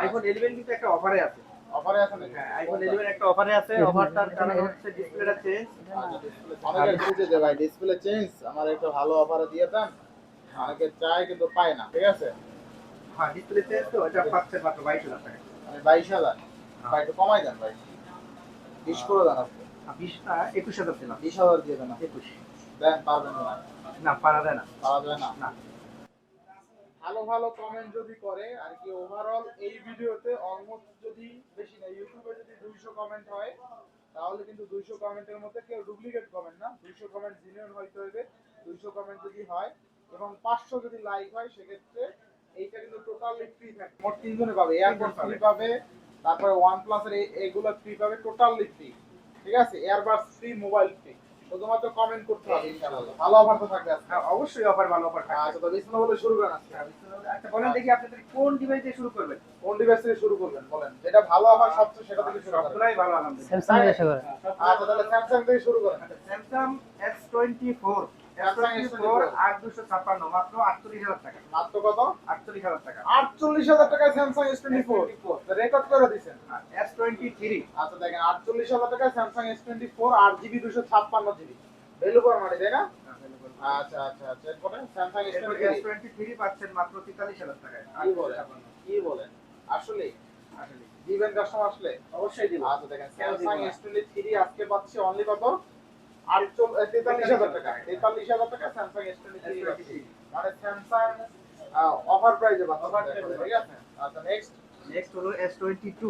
IPhone 11 কিন্তু একটা অফারে আছে। অফারে আছে নাকি? হ্যাঁ আইফোন 11 একটা অফারে আছে। অফারটার কারণ হচ্ছে ডিসপ্লেটা চেঞ্জ অনেকে খুঁজে যে ভাই ডিসপ্লে চেঞ্জ আমার একটু ভালো অফারে দিয়ে দেন। অনেকে চায় কিন্তু পায় না ঠিক আছে? হ্যাঁ ডিসপ্লে চেঞ্জ তো এটা পাচ্ছেন মাত্র 22000 টাকা। মানে বাইশ হাজার। ভাই একটু কমাই দেন ভাই। বিশ করে দেন আজকে আর 20টা 21000 দিলাম। বিশ হাজার দিয়ে দেন 21 দেন পারবেন না। না পারা যায় না। পাওয়া যায় না। না। ভালো ভালো কমেন্ট যদি করে আর কি ওভারঅল এই ভিডিওতে অলমোস্ট যদি বেশি না ইউটিউবে যদি দুইশো কমেন্ট হয় তাহলে কিন্তু দুইশো কমেন্টের মধ্যে কেউ ডুপ্লিকেট কমেন্ট না। দুইশো কমেন্ট জেনুইন হইতে হবে দুইশো কমেন্ট যদি হয় এবং পাঁচশো যদি লাইক হয় সেক্ষেত্রে এইটা কিন্তু টোটালি ফ্রি থাকে। মোট তিনজনে পাবে এয়ারপোর্ট ফ্রি পাবে। তারপরে ওয়ান প্লাসের এগুলো ফ্রি পাবে টোটালি ফ্রি ঠিক আছে? এয়ারবাস ফ্রি মোবাইল ফ্রি শুধুমাত্র কমেন্ট করতে হবে ইনশাআল্লাহ। ভালো অফার তো থাকবে হ্যাঁ অবশ্যই অফার ভালো অফার থাকবে। আচ্ছা তো বিসমিল্লাহ বলে শুরু করেন আজকে। আচ্ছা বলেন দেখি আপনাদের কোন ডিভাইস দিয়ে শুরু করবেন? কোন ডিভাইস থেকে শুরু করবেন বলেন। যেটা ভালো অফার সবচেয়ে সেটা থেকে শুরু করেন। সবগুলাই ভালো আলহামদুলিল্লাহ। স্যামসাং এর এসে করে। আচ্ছা তাহলে স্যামসাং থেকে শুরু করেন। স্যামসাং S24 Samsung S24 8256 মাত্র 48000 টাকা। মাত্র কত? 48000 টাকা। আটচল্লিশ হাজার টাকায় Samsung S twenty four record করে দিচ্ছেন আর S23 আচ্ছা দেখেন আটচল্লিশ হাজার টাকায় স্যামসাং এস টোয়েন্টি ফোর আট জিবি দুশো ছাপ্পান্ন জিবি ভ্যালু ফর মানি তাই না? আচ্ছা আচ্ছা আচ্ছা। এরপরে স্যামসাং এস টোয়েন্টি S23 পাচ্ছেন মাত্র 43000 টাকায়। কি বলেন? কি বলেন? আসলে দিবেন কাস্টমার আসলে? অবশ্যই দিব। আচ্ছা দেখেন স্যামসাং এস টোয়েন্টি থ্রি আজকে পাচ্ছি অনলি কত? তেতাল্লিশ হাজার টাকা। তেতাল্লিশ হাজার টাকা। স্যামসাং এস টোয়েন্টি থ্রি মানে স্যামসাং অফার প্রাইসে পাচ্ছি। Offer price এ ঠিক আছে? আচ্ছা নেক্সট নেক্সট হলো S22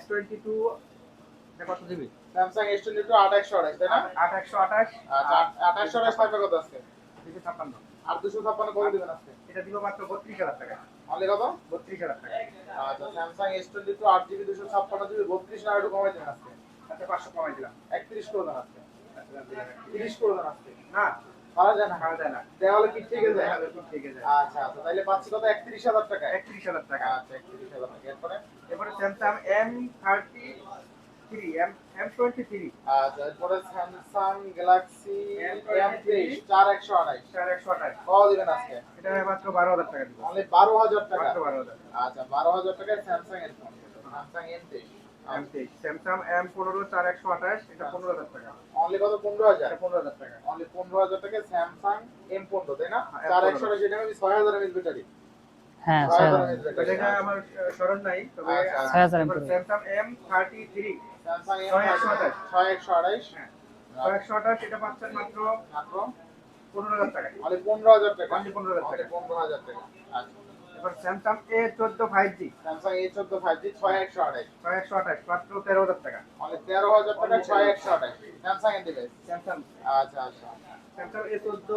S22 এটা কত দিবি? স্যামসাং এস টোয়েন্টি টু আট একশো আঠাশ তাই না? 8128 আচ্ছা আঠাশশো আঠাশ পাইবে কত আজকে? 256 আর দুশো ছাপ্পান্ন করে দিবেন আজকে? এটা দিব মাত্র 32000 টাকা। অনলি কত? 32000 টাকা। আচ্ছা স্যামসাং এস টোয়েন্টি টু আট জিবি দুশো ছাপ্পান্ন জিবি বত্রিশ না একটু কমাই দেবেন আজকে? আচ্ছা 500 কমাই দিলাম। একত্রিশ করে দেন আজকে। আচ্ছা, তিরিশ করে দেন আজকে। না পারা যায় না? খাওয়া যায় না। দেওয়ালে কি ঠিক আছে ঠিক আছে আচ্ছা আচ্ছা তাইলে পাচ্ছি কত? একত্রিশ হাজার টাকা 31000 টাকা। আচ্ছা হাজার এরপরে? এরপরে স্যামসাং M33 M M23 আচ্ছা এরপরে স্যামসাং গ্যালাক্সি এম তেইশ চার একশো আঠাইশ 4128 কত দিবেন আজকে? এটা মাত্র 12000 টাকা দিব অনলি বারো হাজার টাকা। মাত্র 12000 আচ্ছা বারো হাজার টাকায় স্যামসাং এর ফোন স্যামসাং এম তেইশ M23 স্যামসাং M15 4128 এটা 15000 টাকা। অনলি কত? পনেরো হাজার। এটা 15000 টাকা। অনলি পনেরো হাজার টাকায় স্যামসাং এম পনেরো তাই না? হ্যাঁ, চার একশো আঠাশ এটা আমি ছয় হাজার এমএস ব্যাটারি হ্যাঁ হাজার হাজার। আমার স্মরণ নাই তবে আচ্ছা, ছয় হাজার এরপর mAh স্যামসাং M33 ছয় একশো আঠাশ। ছয় একশো আঠাইশ 128 এটা পাচ্ছেন মাত্র মাত্র 15000 টাকা। অনলি পনেরো হাজার টাকা। Only 15,000 টাকা। পনেরো হাজার টাকা। আচ্ছা। এবার Samsung A14 5G Samsung A চোদ্দ ফাইভ জি ছয় একশো আঠাইশ 128 মাত্র 13000 টাকা। অনলি তেরো হাজার টাকা ছয় একশো আঠাইশ স্যামসাং এর ডিভাইস স্যামসাং আচ্ছা আচ্ছা। স্যামসাং A14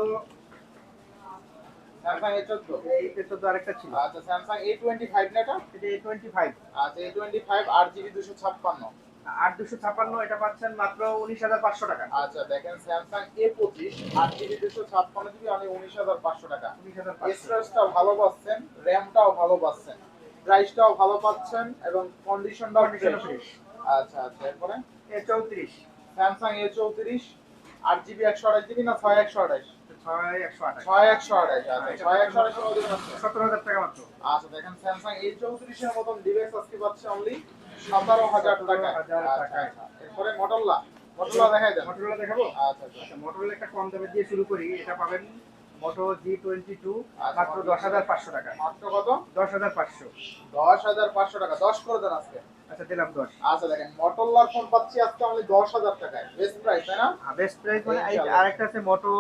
স্যামসাং এ চোদ্দ? এই A14 আরেকটা ছিল। আচ্ছা স্যামসাং এ টোয়েন্টি ফাইভ না এটা? এটা A25 আচ্ছা এ টোয়েন্টি ফাইভ আট জিবি দুশো ছাপ্পান্ন। 8256 এটা পাচ্ছেন মাত্র 19500 টাকা। আচ্ছা দেখেন স্যামসাং এ পঁচিশ আট জিবি দুশো ছাপ্পান্ন জিবি অনেক উনিশ হাজার পাঁচশো টাকা। 19500 স্টোরেজটাও ভালো পাচ্ছেন র্যামটাও ভালো পাচ্ছেন প্রাইসটাও ভালো পাচ্ছেন এবং কন্ডিশনটাও ফ্রেশ আচ্ছা আচ্ছা এরপরে? A34 স্যামসাং এ চৌত্রিশ আট জিবি একশো আঠাশ জিবি না ছয় একশো আঠাশ 6128 ছয় একশো আঠাশ আচ্ছা ছয় একশো আঠাশ মধ্যে আছে। 17000 টাকা। মাত্র। আচ্ছা দেখেন স্যামসাং এ চৌত্রিশের মতন ডিভাইস আজকে পাচ্ছে অনলি সতেরো হাজার টাকা। 17,000 আচ্ছা টাকায়। আচ্ছা। এরপরে মটোরলা মটোরলা দেখাই দেন। মোটরোলা দেখাবো? আচ্ছা আচ্ছা। আচ্ছা একটা কম দামে দিয়ে শুরু করি। এটা পাবেন মোটো G22 আচ্ছা, মাত্র 10500 টাকা। মাত্র কত? 10500 দশ হাজার পাঁচশো টাকা। দশ করে দেন আজকে। আচ্ছা দিলাম 10 আচ্ছা দেখেন মটোরলার ফোন পাচ্ছি আজকে অনলি দশ হাজার টাকায়। বেস্ট প্রাইস তাই না? বেস্ট প্রাইস মানে। আরেকটা আছে মোটো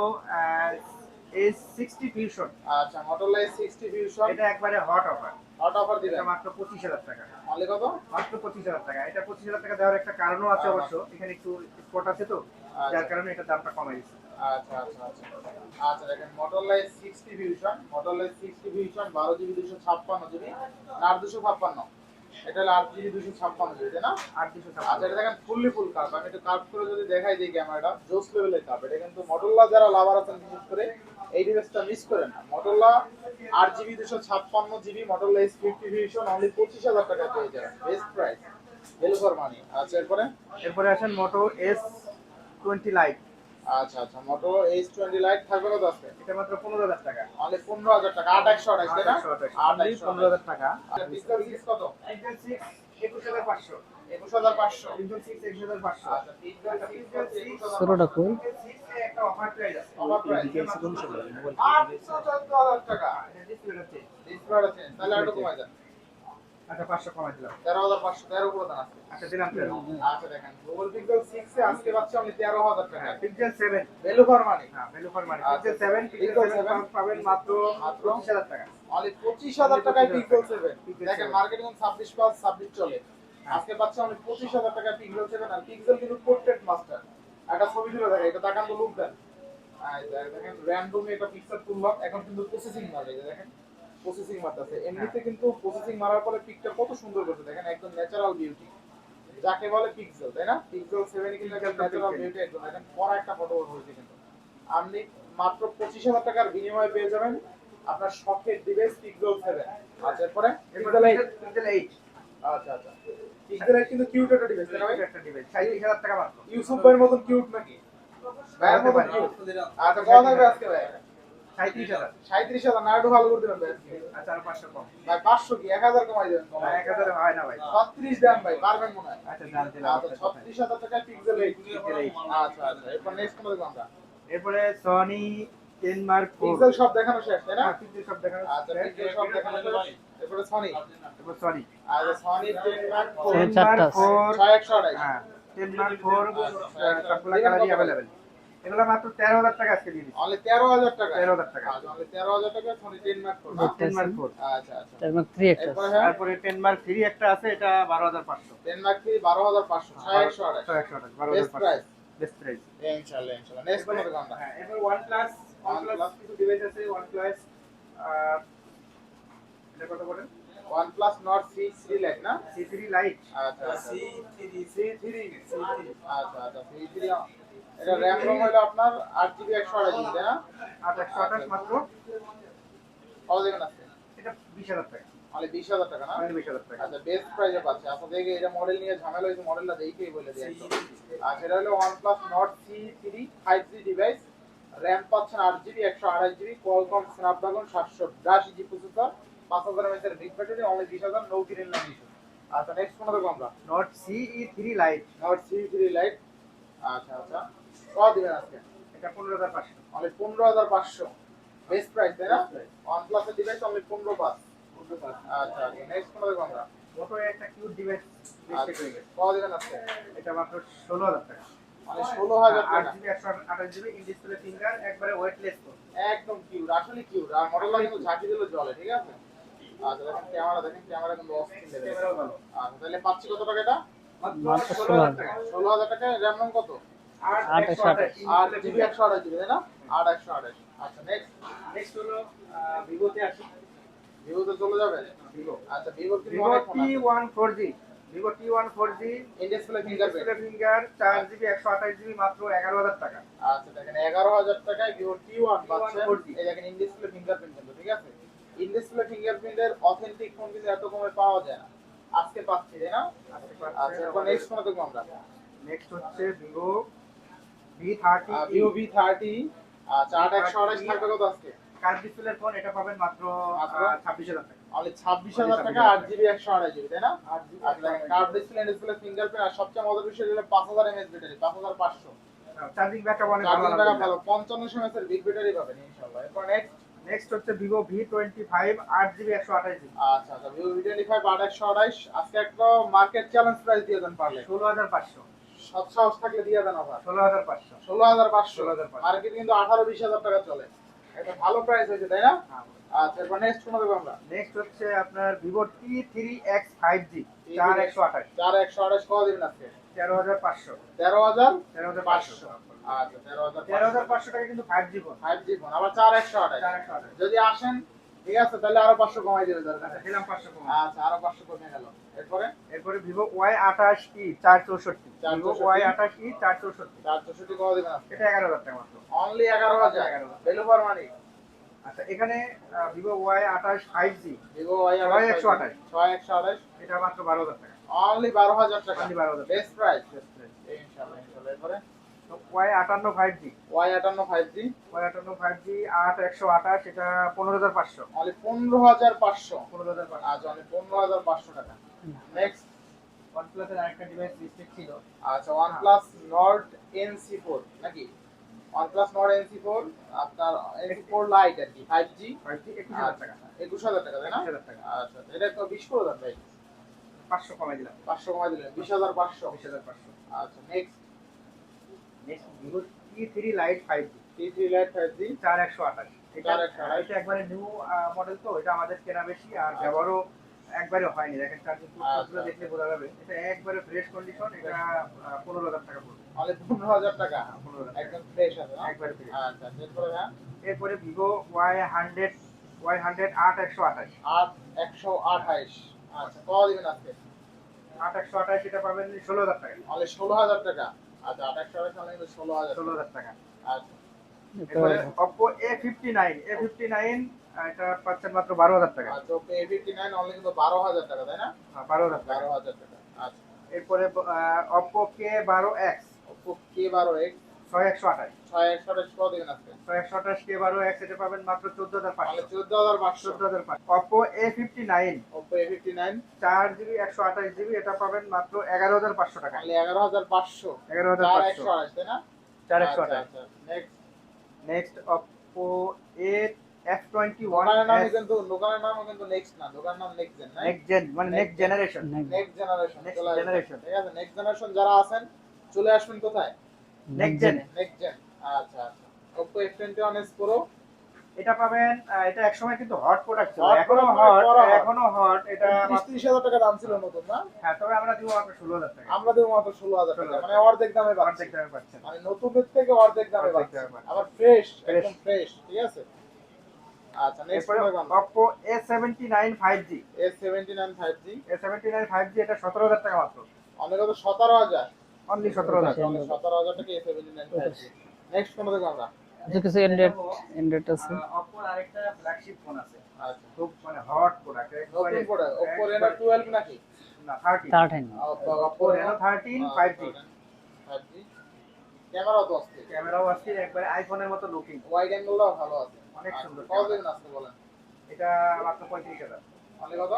A60 ফিউশন আচ্ছা মটোরলা সিক্সটি ফিউশন এটা একবারে হট অফার মাত্র 25000 টাকা। অনলি কত? মাত্র 25000 টাকা। এটা 25000 টাকা দেওয়ার একটা কারণও আছে। অবশ্য। এখানে একটু স্পট আছে তো। আচ্ছা। যার কারণে এটা দামটা কমে গেছে আচ্ছা আচ্ছা আচ্ছা। আচ্ছা দেখেন Motorola sixty Fusion Motorola sixty Fusion বারো জিবি দুশো ছাপ্পান্ন জিবি আর দুশো ছাপ্পান্ন। এটা হলো আট জিবি দুশো ছাপ্পান্ন জিবি তাই না? আর দুশো আচ্ছা এটা দেখেন ফুললি ফুল কার্ভ আমি একটু কার্ভ করে যদি দেখাই দিই ক্যামেরাটা জোস লেভেলের কার্ভ এটা কিন্তু মটোরলা যারা লাভার আছেন বিশেষ করে এই ডিভাইসটা মিস করেন না। মটোরলা আট জিবি দুশো ছাপ্পান্ন GB Motorola S fifty Vision only পঁচিশ হাজার টাকা পেয়ে যাবেন। Best price value for money আচ্ছা এরপরে? এরপরে আসেন মোটো এস টোয়েন্টি লাইট আচ্ছা আচ্ছা মোটো এইচ টোয়েন্টি লাইট থাকবে কত আছে এটা মাত্র পনেরো হাজার টাকা। অনলি পনেরো হাজার টাকা আট একশো আঠাশ তাই না? আট একশো পনেরো হাজার টাকা। আচ্ছা পিক্সেল সিক্স কত? পিক্সেল সিক্স একুশ হাজার পাঁচশো। একুশ হাজার পাঁচশো। পিক্সেল সিক্স একুশ হাজার পাঁচশো। আচ্ছা পিক্সেল সিক্স হাজার কই একটা অফার প্রাইস আছে। অফার প্রাইস আটশো চোদ্দ হাজার টাকা। এটা ডিসপ্লেটা চেঞ্জ ডিসপ্লেটা চেঞ্জ তাহলে আরও কমাই যান আচ্ছা পাঁচশো কমাই দিলাম। তেরো হাজার পাঁচশো তেরো আছে। আচ্ছা দিলাম তেরো আচ্ছা দেখেন। গুগল পিক্সেল সিক্স এ আজকে পাচ্ছি আপনি তেরো হাজার টাকা। হ্যাঁ Pixel seven value for money হ্যাঁ value for money Pixel seven Pixel seven 7 পাবেন মাত্র মাত্র পঁচিশ হাজার টাকা। অনলি পঁচিশ হাজার টাকায় পিক্সেল সেভেন দেখেন 7 মার্কেটিং ছাব্বিশ পাঁচ ছাব্বিশ চলে। আজকে পাচ্ছি আমি পঁচিশ হাজার টাকায় পিক্সেল সেভেন আর পিক্সেল কিন্তু পোর্ট্রেট মাস্টার একটা ছবি তুলে দেখেন এটা দেখান তো লুক দেন। দেখেন র্যান্ডমলি এটা পিক্সেল তুললাম এখন কিন্তু প্রসেসিং এই দেখেন। প্রসেসিং মারতেছে। এমনিতে কিন্তু প্রসেসিং মারার পরে পিকটা কত সুন্দর করছে দেখেন একদম ন্যাচারাল বিউটি যাকে বলে পিক্সেল তাই না? পিক্সেল সেভেন কিন্তু একদম ন্যাচারাল বিউটি একদম। দেখেন পরে একটা ফটো হয়েছে কিন্তু। আপনি মাত্র পঁচিশ হাজার টাকার বিনিময়ে পেয়ে যাবেন আপনার শখের ডিভাইস পিক্সেল সেভেন আচ্ছা এরপরে পিক্সেল এইট পিক্সেল এইট আচ্ছা আচ্ছা। পিক্সেল এইট কিন্তু কিউট একটা ডিভাইস তাই না একটা ডিভাইস সাঁত্রিশ হাজার টাকা মাত্র। ইউসুফ ভাইয়ের মতন কিউট নাকি? ভাইয়ের মতন কিউট আচ্ছা থাকবে আজকে ভাই। সাঁত্রিশ হাজার। সাঁত্রিশ হাজার না একটু ভালো করে দেবেন ভাই। আচ্ছা আর পাঁচশো কম। ভাই পাঁচশো কি? এক হাজার কমাই দেবেন এক হাজার হয় না ভাই। ছত্রিশ দেন ভাই পারবেন মনে হয়। আচ্ছা জান দিলাম আচ্ছা ছত্রিশ হাজার টাকায় পিক্সেল এইট আচ্ছা আচ্ছা এরপর নেক্সট কোন দেখব আমরা এরপরে Sony ten mark four Pixel সব দেখানো শেষ তাই না? পিক্সেল সব দেখানো আচ্ছা পিক্সেল সব দেখানো শেষ। এরপরে সনি এরপর সনি আচ্ছা সনি টেন মার্ক ফোর ছয় একশো আড়াই। হ্যাঁ টেন মার্ক ফোর সবগুলা কালারই অ্যাভেলেবেল এগুলো মাত্র তেরো হাজার টাকা আজকে দিয়ে দিচ্ছি। অনলি তেরো হাজার টাকা। তেরো হাজার টাকা। আচ্ছা অনলি তেরো হাজার টাকা Sony ten mark four ten mark four আচ্ছা আচ্ছা তার মানে থ্রি একটা। হ্যাঁ তারপরে টেন মার্ক থ্রি একটা আছে এটা বারো হাজার পাঁচশো। টেন মার্ক থ্রি বারো হাজার পাঁচশো ছয় একশো ছয় একশো বারো হাজার বেস্ট প্রাইস পাঁচশো। ইনশাআল্লাহ ইনশাআল্লাহ। নেক্সট কোন আমরা। হ্যাঁ এরপর OnePlus OnePlus OnePlus। কিছু ডিভাইস আছে ওয়ান প্লাস এটা কত বলেন OnePlus Nord C3 Lite না? সি থ্রি লাইট আচ্ছা সি থ্রি সি থ্রি আচ্ছা আচ্ছা সি থ্রি এটা র্যাম রোম হলো আপনার আট জিবি একশো আড়াই জিবি তাই না? আট একশো আঠাশ মাত্র। কত দেবেন আছে এটা বিশ হাজার টাকা। মানে বিশ হাজার টাকা না? মানে বিশ হাজার টাকা। আচ্ছা বেস্ট প্রাইসে পাচ্ছে। আচ্ছা দেখে এটা মডেল নিয়ে ঝামেলা হয়েছে মডেলটা দেখেই বলে দিই Nord C3 5G device RAM পাচ্ছেন আট জিবি একশো আড়াই জিবি কোয়ালকম স্ন্যাপড্রাগন সাতশো আশি জি প্রসেসর পাঁচ হাজার এমএসের বিগ ব্যাটারি অনলি বিশ হাজার নৌ কিনেন না কিছু আচ্ছা নেক্সট কোনটা দেখব আমরা? Not C three lite not C three lite আচ্ছা আচ্ছা। কত দিবেন আজকে। এটা পনেরো হাজার পাঁচশো। অনলি পনেরো হাজার পাঁচশো। বেস্ট প্রাইস তাই না? ওয়ান প্লাসের ডিভাইস অনলি পনেরো পাঁচ। আচ্ছা আচ্ছা। নেক্সট কোন দেখব আমরা? মোটো একটা কিউট ডিভাইস আচ্ছা, গেছে কত দিবেন আজকে? এটা মাত্র ষোলো হাজার টাকা। মানে ষোলো হাজার আট জিবি একশো আঠাশ জিবি ইন ডিসপ্লে ফিঙ্গার একবারে ওয়েটলেস তো একদম কিউট আসলে কিউট আর মডেলটা কিন্তু ঝাঁকি দিলে জলে ঠিক আছে? আচ্ছা দেখেন ক্যামেরা দেখেন ক্যামেরা কিন্তু অস্থির লেভেল ক্যামেরাও ভালো। আচ্ছা তাহলে পাচ্ছি কত টাকা এটা? ষোলো হাজার টাকা। ষোলো হাজার টাকা র্যাম কত? আট আট একশো একশো আঠাশ। আট। জিবি একশো আঠাশ জিবি তাই না? আট একশো আঠাশ। আচ্ছা নেক্সট নেক্সট হলো ভিভোতে আসি। ভিভোতে চলে যাবে? ভিভো আচ্ছা ভিভোর Vivo T one four G Vivo T one four G display fingerprint display finger চার জিবি একশো আঠাশ জিবি মাত্র এগারো হাজার টাকা। আচ্ছা দেখেন এগারো হাজার টাকায় ভিভো টি ওয়ান পাচ্ছেন। 4G এই দেখেন ইন ডিসপ্লে ফিঙ্গারপ্রিন্ট কিন্তু ঠিক আছে? ইন ডিসপ্লে ফিঙ্গারপ্রিন্টের অথেন্টিক ফোন কিন্তু এত কমে পাওয়া যায় না। আজকে পাচ্ছি তাই না? আচ্ছা নেক্সট ফোন দেখব আমরা। নেক্সট হচ্ছে Vivo V thirty Vivo V thirty আচ্ছা আট একশো আঠাশ থাকবে কত আজকে? কার্ভ ডিসপ্লের ফোন এটা পাবেন মাত্র মাত্র? ছাব্বিশ হাজার টাকা। অনলি ছাব্বিশ হাজার টাকা আট জিবি একশো আড়াই জিবি তাই না? দেখেন কার্ভ ডিসপ্লে ডিসপ্লে ফিঙ্গারপ্রিন্ট আর সবচেয়ে মজার বিষয় হলো পাঁচ হাজার ব্যাটারি পাঁচ হাজার পাঁচশো। চার্জিং ব্যাকআপ অনেক চার্জিং ব্যাকআপ ভালো পঞ্চান্নশো এমএস এর বিগ ব্যাটারি পাবেন এরপর নেক্সট নেক্সট হচ্ছে ভিভো ভি টোয়েন্টি ফাইভ আট জিবি একশো আঠাশ জিবি। আচ্ছা আচ্ছা ভিভো ভি টোয়েন্টি ফাইভ আট একশো আজকে একটা মার্কেট চ্যালেঞ্জ প্রাইস দিয়ে দেন পারলে। ষোলো হাজার পাঁচশো। সৎ সাহস থাকলে দিয়ে দেন আবার ষোলো হাজার পাঁচশো। ষোলো হাজার পাঁচশো। 16,500 মার্কেট কিন্তু আঠারো বিশ হাজার টাকা চলে। এটা ভালো প্রাইস হয়েছে তাই না? আচ্ছা এরপর নেক্সট কোনো দেবো আমরা? নেক্সট হচ্ছে আপনার Vivo T three X five G চার একশো আঠাশ। চার একশো আঠাশ কত দিবেন আজকে তেরো হাজার পাঁচশো। তেরো হাজার তেরো হাজার পাঁচশো। আচ্ছা তেরো হাজার তেরো হাজার পাঁচশো টাকা কিন্তু five G phone five G phone আবার চার একশো আঠাশ। চার একশো আঠাশ। যদি আসেন ঠিক আছে তাহলে আরও পাঁচশো কমাই দেবে দরকার আচ্ছা দিলাম পাঁচশো আচ্ছা আরও পাঁচশো কমে গেল। এরপরে? এরপরে ভিভো ওয়াই আঠাশ ই চার চৌষট্টি 464 ভিভো ওয়াই আঠাশ ই চার চৌষট্টি চার চৌষট্টি কত দিবেন? এটা এগারো হাজার টাকা মাত্র। অনলি এগারো হাজার। 11,000 ভ্যালু ফর মানি আচ্ছা এখানে ভিভো ওয়াই আঠাশ ফাইভ জি। ভিভো ওয়াই ছয় একশো আঠাশ। ছয় একশো আঠাশ। এটা মাত্র বারো হাজার টাকা। অনলি বারো হাজার টাকা। Only 12,000 বেস্ট প্রাইস ইনশাআল্লাহ ইনশাআল্লাহ। এরপরে? ওয়াই আটান্ন ফাইভ জি। ওয়াই আটান্ন ফাইভ জি। ওয়াই আটান্ন ফাইভ জি আট একশো আঠাশ এটা পনেরো হাজার পাঁচশো। অনলি পনেরো হাজার পাঁচশো। পনেরো হাজার পাঁচশো। আচ্ছা অনলি পনেরো হাজার পাঁচশো টাকা। নেক্সট ওয়ান প্লাসের আরেকটা ডিভাইস লিস্টেড ছিল। আচ্ছা OnePlus Nord NC4 নাকি? OnePlus Nord NC4 আপনার NC4 Lite আর কি 5G ফাইভ জি একুশ হাজার টাকা। একুশ হাজার টাকা তাই না? টাকা। আচ্ছা এটা তো বিশ করে দেন ভাই। পাঁচশো কমাই দিলাম। পাঁচশো কমাই বিশ হাজার পাঁচশো। আচ্ছা নেক্সট নেক্সট একশো আঠাশ। এটা একবারে নিউ মডেল তো এটা আমাদের কেনা বেশি আর ব্যবহারও একবারে হয়নি। দেখেন চার্জিং আচ্ছা। দেখলে বোঝা যাবে এটা একবারে ফ্রেশ কন্ডিশন এটা পনেরো হাজার টাকা পড়বে। অনলি পনেরো হাজার টাকা? পনেরো হাজার টাকা। একদম ফ্রেশ আছে একবারে ফ্রেশ আচ্ছা এরপরে হ্যাঁ? এরপরে Vivo Y hundred Y hundred আট একশো আঠাশ। আট একশো আঠাইশ আচ্ছা কত দিবেন আজকে? আট একশো আঠাশ এটা পাবেন ষোলো হাজার টাকা। অনলি ষোলো হাজার টাকা। আচ্ছা আট একশো আঠাইশ অনলি ষোলো হাজার। ষোলো হাজার টাকা। আচ্ছা। এ ফিফটি নাইন এটা পাচ্ছেন মাত্র বারো হাজার টাকা। আচ্ছা ওকে এ অনলি কিন্তু বারো হাজার টাকা তাই না? হ্যাঁ, বারো হাজার টাকা। বারো হাজার টাকা আচ্ছা। এরপরে কত দিবেন আজকে। এক্স এটা পাবেন মাত্র চোদ্দ হাজার পাঁচশো। নাইন চার জিবি একশো আঠাশ জিবি এটা পাবেন মাত্র এগারো হাজার পাঁচশো টাকা। তাহলে এগারো হাজার পাঁচশো। এগারো হাজার চার পাঁচশো একশো আঠাশ তাই না? চার একশো আচ্ছা, আঠাশ। আচ্ছা next next Oppo A F twenty one নাম কিন্তু দোকানের নামও কিন্তু নেক্সট না। দোকানের নাম নেক্সট জেন নেক্সট জেন মানে next generation next generation next generation ঠিক আছে নেক্সট জেনারেশন যারা আছেন চলে আসবেন কোথায়? নেক্সট জেন নেক্সট জেন আচ্ছা আচ্ছা। Oppo F twenty one S pro এটা পাবেন এটা একসময় কিন্তু হট প্রোডাক্ট ছিল। এখনও হট মানে hot। এখনও হট এটা তিরিশ ত্রিশ হাজার টাকা দাম ছিল নতুন না? হ্যাঁ তবে আমরা দিব ষোলো হাজার টাকা। আমরা দেবো মাত্র ষোলো হাজার টাকা। মানে অর্ধেক দামে পাচ্ছি অর্ধেক দামে পাচ্ছেন। মানে নতুনের থেকে অর্ধেক দামে অর্ধেক পাচ্ছি দামে পাচ্ছি। আবার ফ্রেশ একদম ফ্রেশ ঠিক আছে? আচ্ছা নেক্সট এরপরে Oppo A seventy nine five G S seventy nine five G A seventy nine five G এটা সতেরো হাজার টাকা মাত্র। অনেক তো সতেরো হাজার। অনলি সতেরো হাজার। সতেরো হাজার টাকা S seventy nine five G next কোন দেখব আমরা? আচ্ছা কিছু অ্যান্ড্রয়েড অ্যান্ড্রয়েড আছে। অপোর আরেকটা ফ্ল্যাগশিপ ফোন আছে। খুব মানে হট প্রোডাক্ট নতুন করে ওপো রেনো টুয়েলভ নাকি? না thirty thirteen Oppo Reno thirteen five G five G camera তো আসছে ক্যামেরাও আসছে একবারে আইফোনের মতো লুকিং ওয়াইড অ্যাঙ্গেলটাও ভালো আছে। অনেক সুন্দর কত দিন আসতে বলেন? এটা মাত্র পঁয়ত্রিশ হাজার। অনেক কত?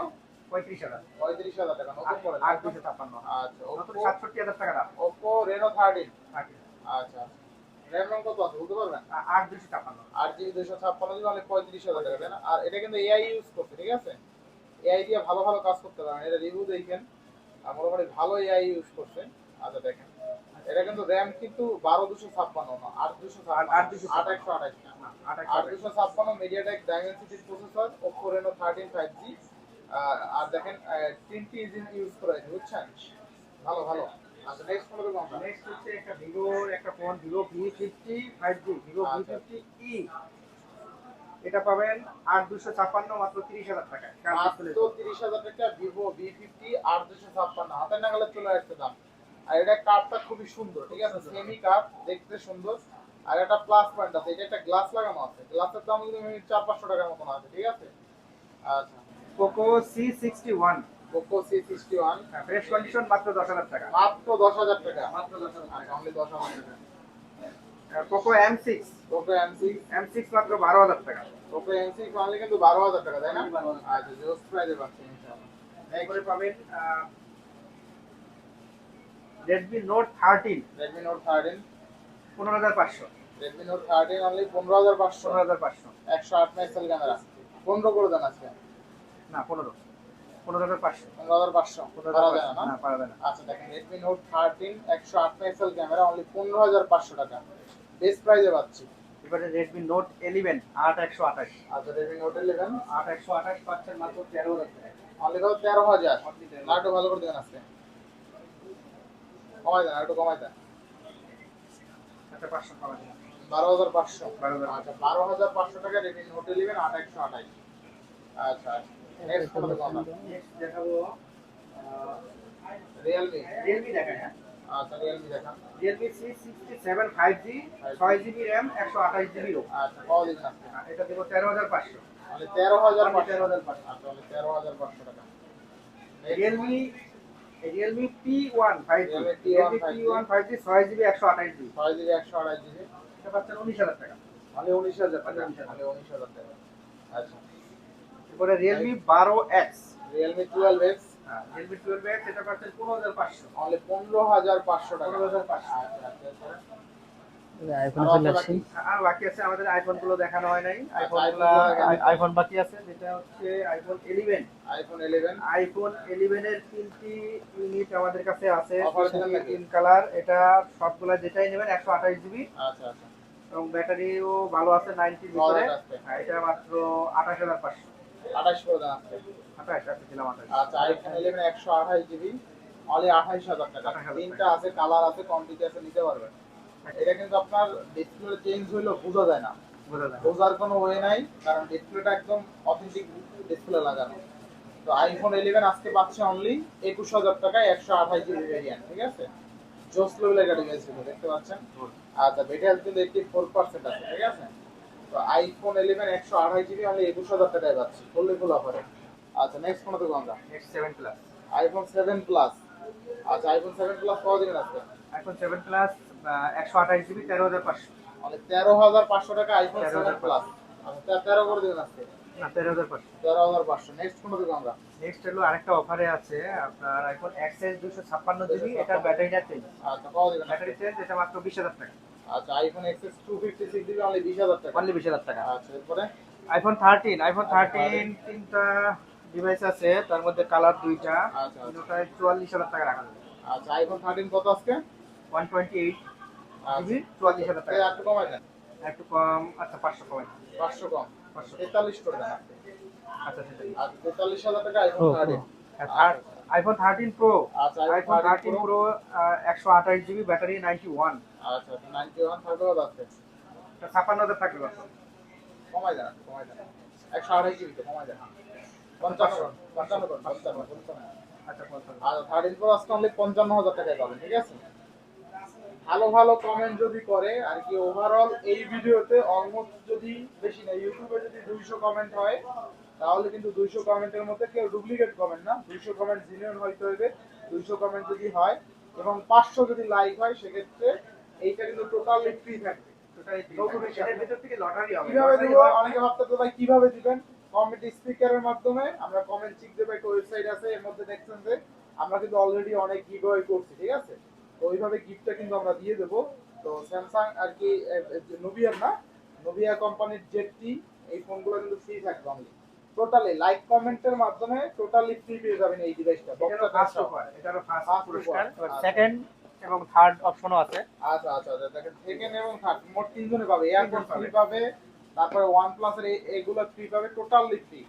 পঁয়ত্রিশ হাজার। পঁয়ত্রিশ হাজার টাকা নতুন করে আট দুশো ছাপ্পান্ন। আচ্ছা নতুন ওপো সাতষট্টি হাজার টাকা দাম। ওপো রেনো থার্টিন থার্টি আচ্ছা। র্যাম রম কত আছে বলতে পারবেন? আট দুশো ছাপ্পান্ন। আট জিবি দুশো ছাপ্পান্ন জিবি অনেক পঁয়ত্রিশ হাজার টাকা না? আর এটা কিন্তু এআই ইউজ করছে ঠিক আছে? এআই দিয়ে ভালো ভালো কাজ করতে পারেন এটা রিভিউ দেখেন। আর মোটামুটি ভালো এআই ইউজ করছে। আচ্ছা দেখেন। এটা কিন্তু র্যাম কিন্তু বারো দুশো ছাপ্পান্ন না আট দুশো আট- দুশো আট একশো আঠাশ না। আট। দুশো ছাপ্পান্ন MediaTek ডাইমেনসিটির processor Oppo Reno thirteen five G আর দেখেন তিনটি ইঞ্জিন ইউজ করা হয়েছে বুঝছেন? ভালো ভালো। আচ্ছা নেক্সট ফোন দেখব আমরা নেক্সট হচ্ছে একটা ভিভো একটা phone Vivo V fifty five G Vivo V আচ্ছা। ফিফটি ই এটা পাবেন আট দুশো ছাপ্পান্ন মাত্র তিরিশ হাজার টাকায়। মাত্র তিরিশ হাজার টাকা ভিভো ভি ফিফটি আট দুশো ছাপ্পান্ন। হাতের নাগালে চলে আসছে দাম। আর এটা কাপটা খুবই সুন্দর ঠিক আছে? সেমি কাপ দেখতে সুন্দর। আর একটা প্লাস পয়েন্ট আছে এটা একটা গ্লাস লাগানো আছে। গ্লাসের দাম কিন্তু চার পাঁচশো টাকার মতন আছে ঠিক আছে? আচ্ছা। Poco C sixty one Poco C sixty one. Fresh condition মাত্র দশ হাজার টাকা। মাত্র দশ হাজার টাকা। মাত্র দশ হাজার আচ্ছা অনলি দশ হাজার টাকা। Poco M six Poco M six M six মাত্র বারো হাজার টাকা। পোকো এম সিক্স অনলি কিন্তু বারো হাজার টাকা তাই না? আচ্ছা জোস প্রাইজে পাচ্ছি ইনশাআল্লাহ এরপরে পাবেন Redmi Note thirteen Redmi Note thirteen পনেরো হাজার পাঁচশো। রেডমি নোট থার্টিন অনলি পনেরো হাজার পাঁচশো। পনেরো হাজার পাঁচশো। একশো আট মেগাপিক্সেল ক্যামেরা। পনেরো করে দেন আজকে। না পনেরো। পনেরো হাজার পাঁচশো। পনেরো হাজার পাঁচশো। পনেরো হাজার না পারা যায় না। আচ্ছা দেখেন রেডমি নোট থার্টিন একশো আট মেগাপিক্সেল ক্যামেরা অনলি পনেরো হাজার পাঁচশো টাকা। বেস্ট প্রাইজে পাচ্ছি। এবারে রেডমি নোট ইলেভেন আট একশো আঠাশ। আচ্ছা রেডমি নোট ইলেভেন আট একশো আঠাশ পাচ্ছেন মাত্র তেরো হাজার অনলি কত তেরো হাজার। Only 13,000 না ভালো করে দেবেন আজকে। কমাই দেন একটু কমাই দেন। আচ্ছা পাঁচশো পাওয়া যায় বারো হাজার পাঁচশো। 12,500 আচ্ছা বারো হাজার পাঁচশো টাকা রেডমি নোট ইলেভেন আট একশো আঠাশ। আচ্ছা নেক্সট হ্যাঁ আচ্ছা ছয় জিবি র্যাম একশো আঠাশ জিবি রোম আচ্ছা তেরো হাজার পাঁচশো মানে তেরো হাজার Only পাঁচশো আচ্ছা মানে তেরো হাজার পাঁচশো টাকা Realme Realme P one five G Realme 5G one ছয় জিবি একশো আঠাশ জিবি ছয় জিবি একশো আড়াই জিবি এটা পাচ্ছেন উনিশ হাজার টাকা মানে উনিশ হাজার টাকা হাজার। মানে উনিশ হাজার টাকা আচ্ছা এরপরে রিয়েলমি বারো X Realme twelve X Realme twelve X এটা পাচ্ছেন পনেরো হাজার পাঁচশো। পনেরো হাজার পাঁচশো টাকা। পনেরো হাজার পাঁচশো। আচ্ছা আচ্ছা আচ্ছা। আইফোন চলে আসছে। আর বাকি আছে আমাদের আইফোনগুলো দেখানো হয় নাই। আইফোন। আইফোন বাকি আছে যেটা হচ্ছে iPhone eleven iPhone eleven iPhone eleven এর তিনটি ইউনিট আমাদের কাছে আছে? তিন কালার এটা সবগুলা যেটাই নেবেন একশো আঠাশ জিবি আচ্ছা আচ্ছা। এবং ব্যাটারিও ভালো আছে নাইনটির ভিতরে। ভালো আছে। হ্যাঁ, এটা মাত্র আঠাশ হাজার পাঁচশো। আঠাশ করে দেন আজকে আঠাশ আজকে দিলাম আঠাশ। আচ্ছা একশো আঠাশ জিবি অনলি আঠাইশ হাজার টাকা। তিনটা আছে কালার আছে কোয়ান্টিটি আছে নিতে পারবেন। এটা কিন্তু আপনার ডিসপ্লে চেঞ্জ হইলেও বোঝা যায় না। বোঝার কোনো ওয়ে নাই কারণ ডিসপ্লেটা একদম অথেন্টিক ডিসপ্লে লাগানো। তো আইফোন ইলেভেন আজকে পাচ্ছে অনলি একুশ হাজার টাকায় একশো আঠাশ জিবি ভেরিয়েন্ট ঠিক আছে? জোস লেভেলের দেখতে পাচ্ছেন? আচ্ছা ব্যাটারি হেলথ কিন্তু ফোর পার্সেন্ট আছে ঠিক আছে? তো আইফোন ইলেভেন একশো আঠাশ জিবি অনলি একুশ হাজার টাকায় পাচ্ছি ফুললি ফুল অফারে আচ্ছা নেক্সট কোনো দেখব আমরা। Next seven plus iPhone seven plus আচ্ছা আইফোন সেভেন প্লাস কত দিবেন আজকে? আইফোন সেভেন প্লাস একশো আঠাশ জিবি তেরো হাজার পাঁচশো। মানে তেরো হাজার পাঁচশো টাকা আইফোন 13,500 সেভেন প্লাস আচ্ছা তেরো করে দিবেন আজকে? না তেরো হাজার পাঁচশো। তেরো হাজার পাঁচশো। নেক্সট কোনো দেখব আমরা। নেক্সট হলো আরেকটা অফারে আছে আপনার আইফোন এক্সএস দুশো ছাপ্পান্ন জিবি এটার ব্যাটারিটা চেঞ্জ আচ্ছা দিবেন আজকে? ব্যাটারি চেঞ্জ এটা মাত্র বিশ হাজার টাকা। আচ্ছা iPhone XS two fifty six only বিশ হাজার টাকা। অনলি বিশ হাজার টাকা। আচ্ছা এরপরে? আইফোন থার্টিন আইফোন থার্টিন তিনটা ডিভাইস আছে তার মধ্যে কালার দুইটা। আচ্ছা, আচ্ছা। তিনটায় চুয়াল্লিশ হাজার টাকা রাখা যাবে। আচ্ছা আইফোন থার্টিন কত আজকে? ওয়ান টোয়েন্টি এইট আচ্ছা। জিবি চুয়াল্লিশ হাজার টাকা। একটু কমাই দেন। একটু কম আচ্ছা পাঁচশো কমাই পাঁচশো কম। পাঁচশো। তেতাল্লিশ করে দেন। আচ্ছা সেটাই। আচ্ছা তেতাল্লিশ হাজার টাকা iPhone Pro, thirteen iPhone thirteen pro আচ্ছা আইফোন থার্টিন প্রো একশো আঠাশ জিবি ব্যাটারি নাইনটি ওয়ান আচ্ছা নাইনটি ওয়ান থাকবে কত আজকে ছাপ্পান্ন হাজার থাকবে কত কমাই দেন কমাই দেন। একশো আড়াই জিবি তো কমাই দেন। পঞ্চান্ন পঞ্চান্ন পঞ্চান্ন পঞ্চান্ন। আচ্ছা পঞ্চান্ন। আর থার্টিন প্রো আজকে অনলি পঞ্চান্ন হাজার টাকায় পাবেন ঠিক আছে? ভালো ভালো কমেন্ট যদি করে আর কি ওভারঅল এই ভিডিওতে অলমোস্ট যদি বেশি না ইউটিউবে যদি দুইশো কমেন্ট হয় তাহলে কিন্তু দুইশো কমেন্টের মধ্যে কেউ ডুপ্লিকেট কমেন্ট না। দুইশো কমেন্ট জিনিয়ন হইতে হইবে দুইশো কমেন্ট যদি হয় এবং পাঁচশো যদি লাইক হয় সেক্ষেত্রে এইটা কিন্তু টোটালি ফ্রি থাকবে টোটালি নতুন এটার ভিতর থেকে লটারি হবে। কীভাবে দিব? অনেকে ভাবতে ভাই কীভাবে দিবেন? কমেন্ট স্পিকারের মাধ্যমে আমরা কমেন্ট চিক দেবো একটা ওয়েবসাইট আছে এর মধ্যে দেখছেন যে আমরা কিন্তু অলরেডি অনেক গিভওয়ে করছি ঠিক আছে? তো ওইভাবে গিফটটা কিন্তু আমরা দিয়ে দেবো। তো স্যামসাং আর কি নোভিয়ার না নোভিয়া কোম্পানির জেটটি এই ফোনগুলো কিন্তু ফ্রি থাকবে অনলি টোটালি লাইক কমেন্টের মাধ্যমে টোটালি ফ্রি পেয়ে যাবেন এই ডিভাইসটা এটারও ফার্স্ট অফার এটারও ফার্স্ট পুরস্কার। সেকেন্ড এবং থার্ড অপশনও আছে। আচ্ছা আচ্ছা আচ্ছা দেখেন সেকেন্ড এবং থার্ড মোট তিনজনে পাবে। এয়ারপড ফ্রি পাবে। তারপরে ওয়ান প্লাসের এগুলো ফ্রি পাবে টোটালি ফ্রি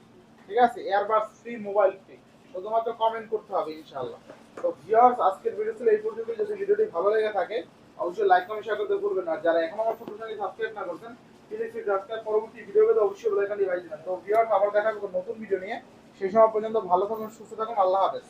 ঠিক আছে? এয়ারবাস ফ্রি মোবাইল ফ্রি শুধুমাত্র কমেন্ট করতে হবে ইনশাআল্লাহ। তো ভিউয়ার্স আজকের ভিডিও ছিল এই পর্যন্ত যদি ভিডিওটি ভালো লেগে থাকে অবশ্যই লাইক কমেন্ট শেয়ার করতে ভুলবেন না। যারা এখনও আমার ছোট চ্যানেল সাবস্ক্রাইব না করছেন প্লিজ সাবস্ক্রাইব পরবর্তী ভিডিও পেতে অবশ্যই বেল আইকন ডিভাইস দিবেন। তো ভিউয়ার্স আবার দেখা হবে নতুন ভিডিও নিয়ে। সেই সময় পর্যন্ত ভালো থাকুন সুস্থ থাকুন আল্লাহ হাফেজ।